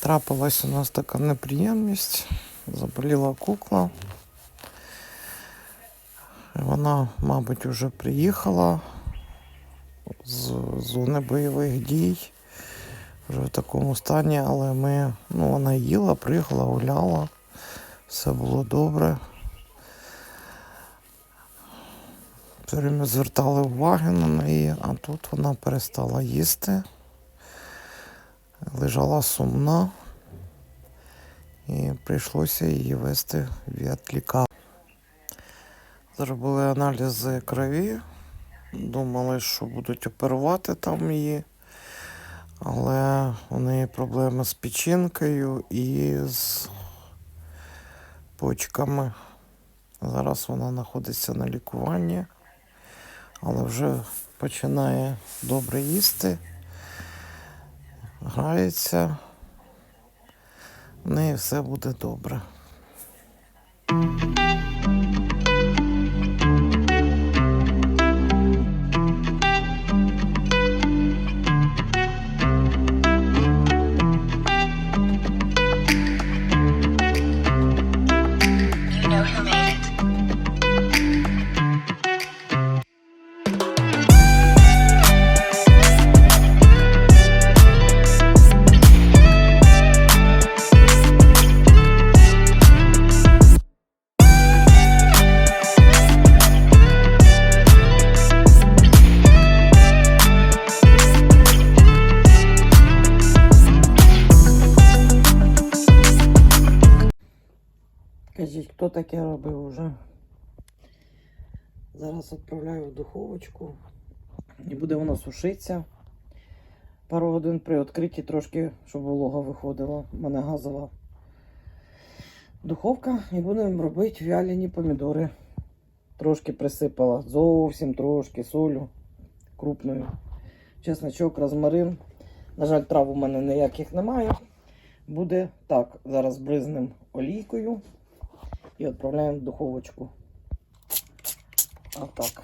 Трапилась у нас така неприємність. Заболіла кукла. Вона, мабуть, вже приїхала з зони бойових дій. Вже в такому стані, але ми, ну, вона їла, приїхала, гуляла. Все було добре. Все время звертали увагу на неї, а тут вона перестала їсти. Лежала сумна. І прийшлося її вести в ветлікарню. Зробили аналізи крові. Думали, що будуть оперувати там її. Але у неї проблеми з печінкою і з почками. Зараз вона знаходиться на лікуванні, але вже починає добре їсти, грається. В неї все буде добре. Таке робив уже? Зараз відправляю в духовочку. І буде воно сушитися. Пару годин при відкритті трошки, щоб волога виходила. У мене газова духовка. І будемо робити вялені помідори. Трошки присипала. Зовсім трошки солю крупною. Чесночок, розмарин. На жаль, трав у мене ніяких немає. Буде так. Зараз бризнем олійкою і відправляємо в духовочку. Отак.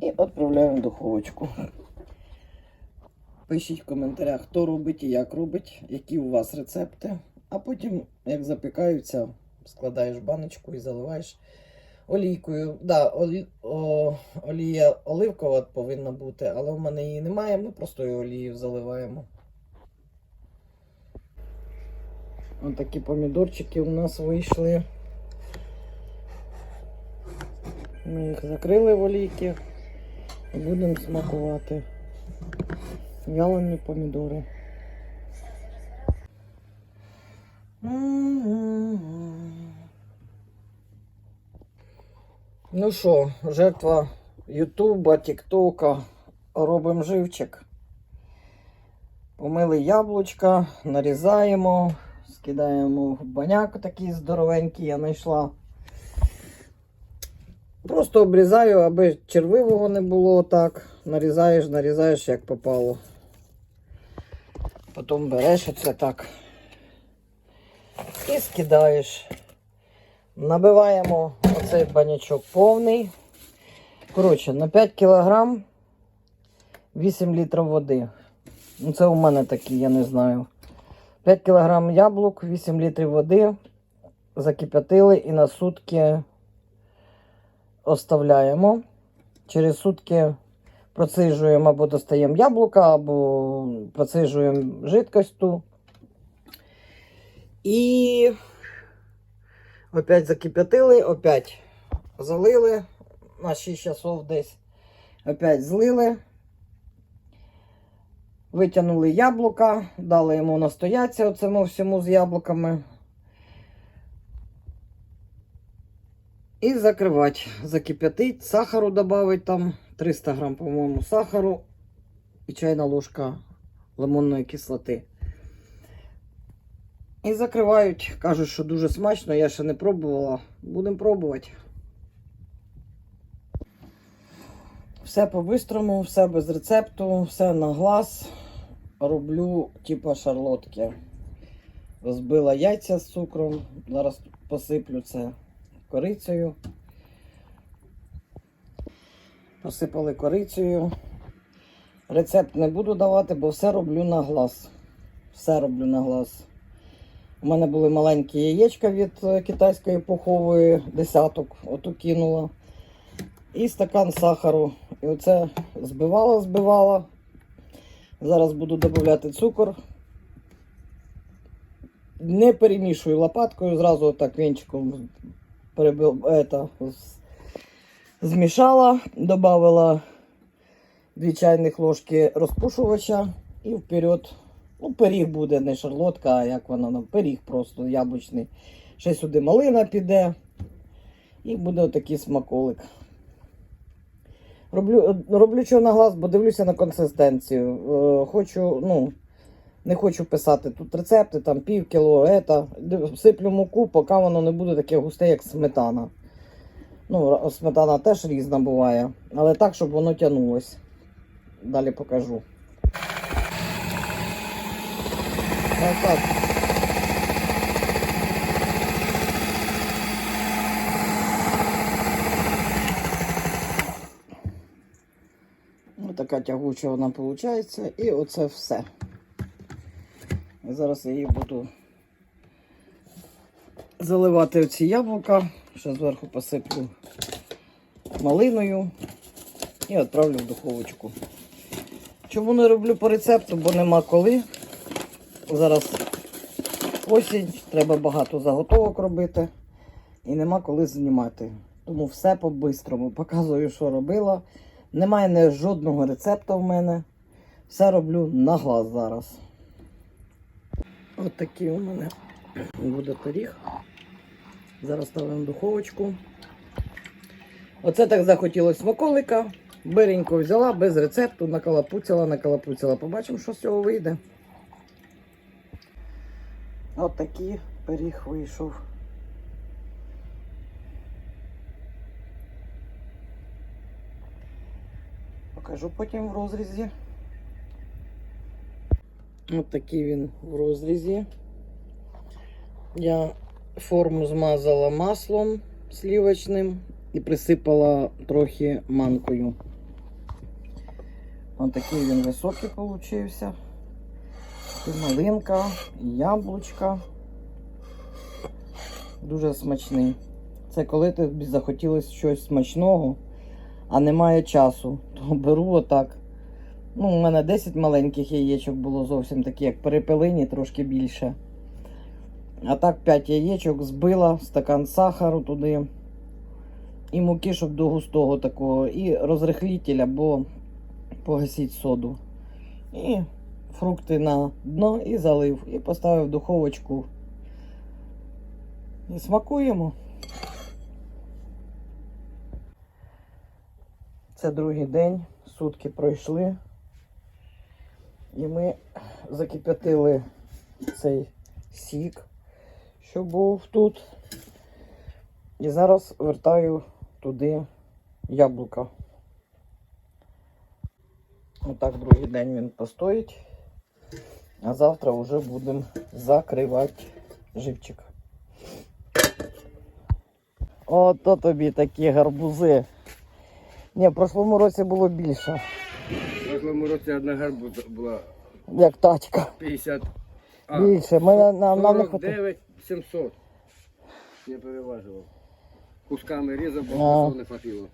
І відправляємо в духовочку. Пишіть в коментарях, хто робить і як робить, які у вас рецепти. А потім, як запікаються, складаєш баночку і заливаєш олійкою. Да, олі... о... олія оливкова повинна бути, але в мене її немає, ми простою олією заливаємо. Ось такі помідорчики у нас вийшли. Ми їх закрили в олійки і будемо смакувати. Вялені помідори. Ну що, жертва Ютуба, Тіктока. Робимо живчик. Помили яблучка, нарізаємо, скидаємо в баняк такий здоровенький, я знайшла. Просто обрізаю, аби червивого не було так. Нарізаєш, нарізаєш, як попало. Потім береш оце так. І скидаєш. Набиваємо оцей банячок повний. Коротше, на 5 кг 8 літрів води. Ну, це у мене такі, я не знаю. 5 кг яблук, 8 літрів води. Закип'ятили і на сутки оставляємо. Через сутки процижуємо або достаємо яблука, або процижуємо жидкость ту. І опять закип'ятили, опять залили на 6 часов десь. Опять злили. Витягнули яблука, дали йому настояться оцьому всьому з яблуками. І закривати. Закип'ятить, сахару додати там 300 грам, по-моєму, сахару і чайна ложка лимонної кислоти. І закривають. Кажуть, що дуже смачно, я ще не пробувала. Будемо пробувати. Все по-бистрому, все без рецепту, все на глаз. Роблю типа шарлотки. Розбила яйця з цукром. Зараз посиплю це корицею. Посипали корицею. Рецепт не буду давати, бо все роблю на глаз. Все роблю на глаз. У мене були маленькі яєчка від е, китайської пухової десяток, оту кинула. І стакан сахару. І оце збивала, збивала. Зараз буду додати цукор. Не перемішую лопаткою, зразу отак вінчиком перебив, это, змішала, додала 2 чайних ложки розпушувача і вперед. Ну, пиріг буде, не шарлотка, а як вона нам, пиріг просто яблучний. Ще сюди малина піде. І буде отакий смаколик. Роблю, роблю що на глаз, бо дивлюся на консистенцію. Е, хочу, ну, не хочу писати тут рецепти, там пів кіло, ета. Сиплю муку, поки воно не буде таке густе, як сметана. Ну, сметана теж різна буває, але так, щоб воно тягнулось. Далі покажу. Так, так. Ось така тягуча вона виходить. І оце все. Зараз я її буду заливати оці яблука. Ще зверху посиплю малиною і відправлю в духовочку. Чому не роблю по рецепту, бо нема коли. Зараз осінь, треба багато заготовок робити і нема коли знімати. Тому все по-бистрому. Показую, що робила. Немає не жодного рецепту в мене. Все роблю на глаз зараз. От такий у мене буде пиріг. Зараз ставимо в духовочку. Оце так захотілося смаколика. Биренько взяла без рецепту, накалапуцяла, накалапуцяла. Побачимо, що з цього вийде. От такий пиріг вийшов. Покажу потім в розрізі. От такий він в розрізі. Я форму змазала маслом слівочним і присипала трохи манкою. Ось такий він високий получився. І малинка, яблучка. Дуже смачний. Це коли тобі захотілося щось смачного, а немає часу, то беру отак. Ну, у мене 10 маленьких яєчок було зовсім такі, як перепелині, трошки більше. А так 5 яєчок збила, стакан сахару туди. І муки, щоб до густого такого. І розрихлітель або погасіть соду. І фрукти на дно і залив. І поставив в духовочку. І смакуємо. Це другий день, сутки пройшли. І ми закип'ятили цей сік, що був тут. І зараз вертаю туди яблука. Отак другий день він постоїть. А завтра вже будемо закривати живчик. Ото тобі такі гарбузи. Ні, в прошлому році було більше, В прошлому році одна гарбуза була як тачка. 50. А, Більше. Ми, нам, нам не хватило. 49 700. Не переважував. Кусками різав, бо не хватило.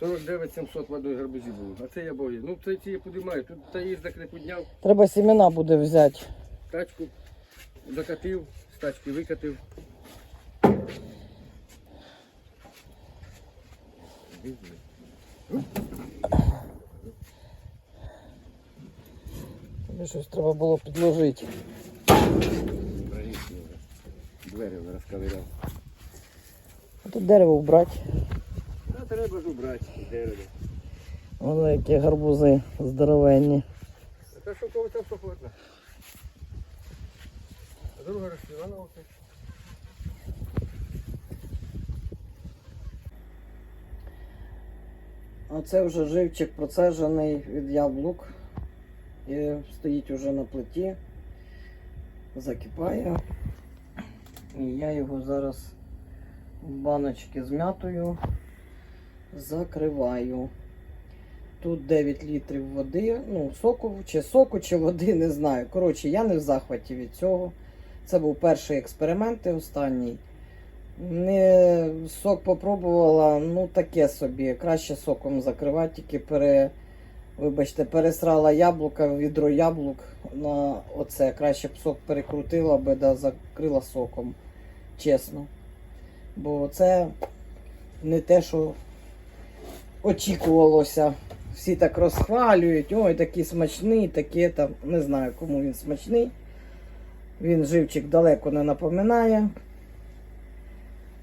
49 700 в одній гарбузі було. А це я боги. Ну це ці я подимаю. Тут та їздок не підняв, Треба сімена буде взяти. тачку закатив, з тачки викатив. Тобі щось треба було підложити. Двері розковиряв. А Тут дерево вбрати. Треба ж убрати дерево. Воно які гарбузи здоровенні. Та що кого там що хватно? А друга розстріла на оце. Оце вже живчик процежений від яблук. І стоїть уже на плиті. Закипає. І я його зараз в баночки з м'ятою закриваю. Тут 9 літрів води, ну, соку, чи соку, чи води, не знаю. Коротше, я не в захваті від цього. Це був перший експеримент і останній. Не сок попробувала, ну таке собі. Краще соком закривати, тільки пере, вибачте, пересрала яблука, відро яблук на оце. Краще б сок перекрутила би, да закрила соком. Чесно. Бо це не те, що очікувалося. Всі так розхвалюють, ой, такий смачний, таке там. Не знаю, кому він смачний. Він живчик далеко не напоминає.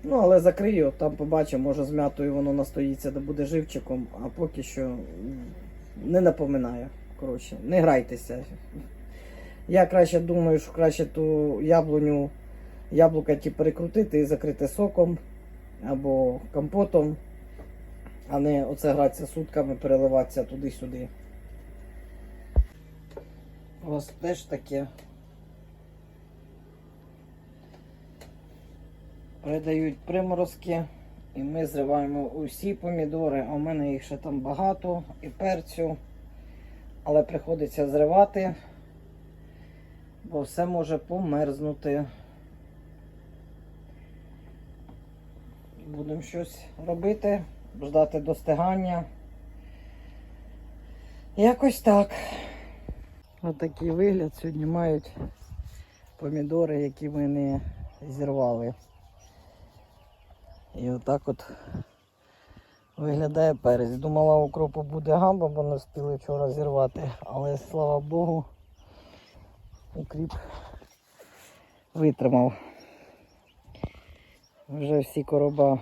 Ну, але закрию, там побачимо, може з м'ятою воно настоїться, де буде живчиком, а поки що не напоминає. Коротше, не грайтеся. Я краще думаю, що краще ту яблуню, яблука ті перекрутити і закрити соком або компотом, а не оце гратися сутками, переливатися туди-сюди. У вас теж таке. Передають приморозки, і ми зриваємо усі помідори, а у мене їх ще там багато і перцю. Але приходиться зривати, бо все може померзнути. Будемо щось робити, ждати достигання. Якось так. Отакий вигляд сьогодні мають помідори, які ми не зірвали. І отак от виглядає перець. Думала, укропу буде гамба, бо не встигли вчора зірвати. Але слава Богу, укріп витримав. Вже всі короба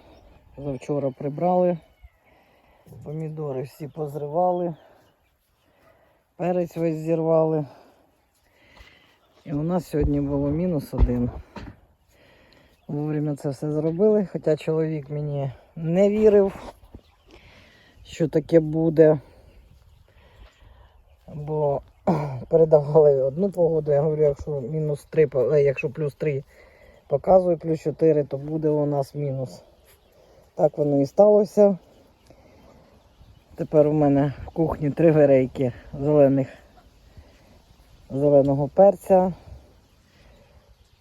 завчора прибрали. Помідори всі позривали. Перець весь зірвали. І у нас сьогодні було мінус один. Вовремя це все зробили, хоча чоловік мені не вірив, що таке буде. Бо передавали одну погоду, я говорю, якщо мінус 3, е, якщо плюс 3 показує, плюс 4, то буде у нас мінус. Так воно і сталося. Тепер у мене в кухні три верейки зелених, зеленого перця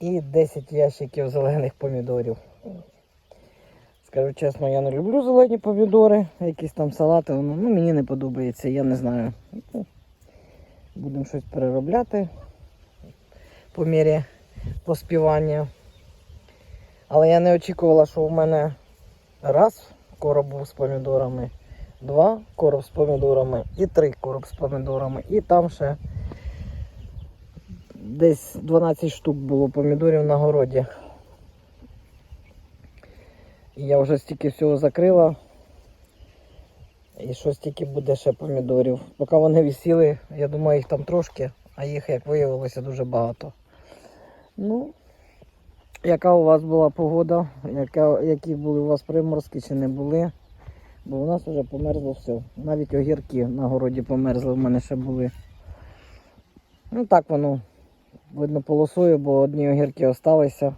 і 10 ящиків зелених помідорів. Скажу чесно, я не люблю зелені помідори, якісь там салати, воно ну, мені не подобається, я не знаю. Ну, Будемо щось переробляти по мірі поспівання. Але я не очікувала, що у мене раз короб був з помідорами, два короб з помідорами і три короб з помідорами. І там ще десь 12 штук було помідорів на городі. І я вже стільки всього закрила. І що стільки буде ще помідорів. Поки вони висіли, я думаю, їх там трошки, а їх, як виявилося, дуже багато. Ну, яка у вас була погода? Яка, які були у вас приморозки чи не були? Бо у нас вже померзло все. Навіть огірки на городі померзли, в мене ще були. Ну так воно видно полосує, бо одні огірки залишилися,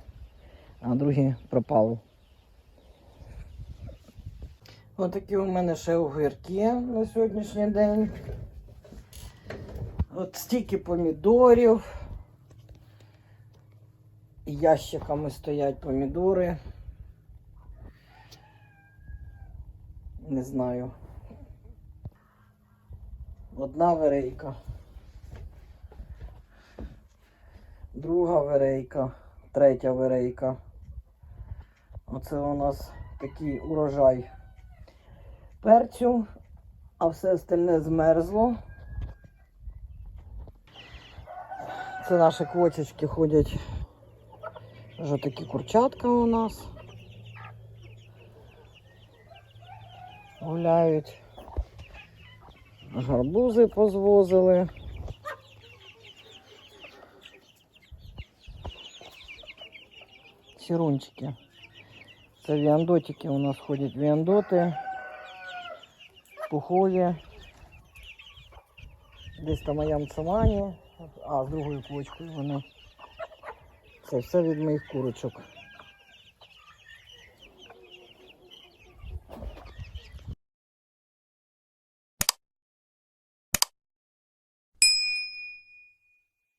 а другі пропали. Отакі у мене ще огірки на сьогоднішній день. От стільки помідорів. Ящиками стоять помідори. Не знаю. Одна верейка. Друга верейка. Третя верейка. Оце у нас такий урожай перцю, а все остальне змерзло. Це наші квочечки ходять. Вже такі курчатка у нас. Гуляють. Гарбузи позвозили. Сірунчики. Це віандотики у нас ходять віандоти пухові. Десь там аямцамані, а з другою квочкою вони. Це все від моїх курочок.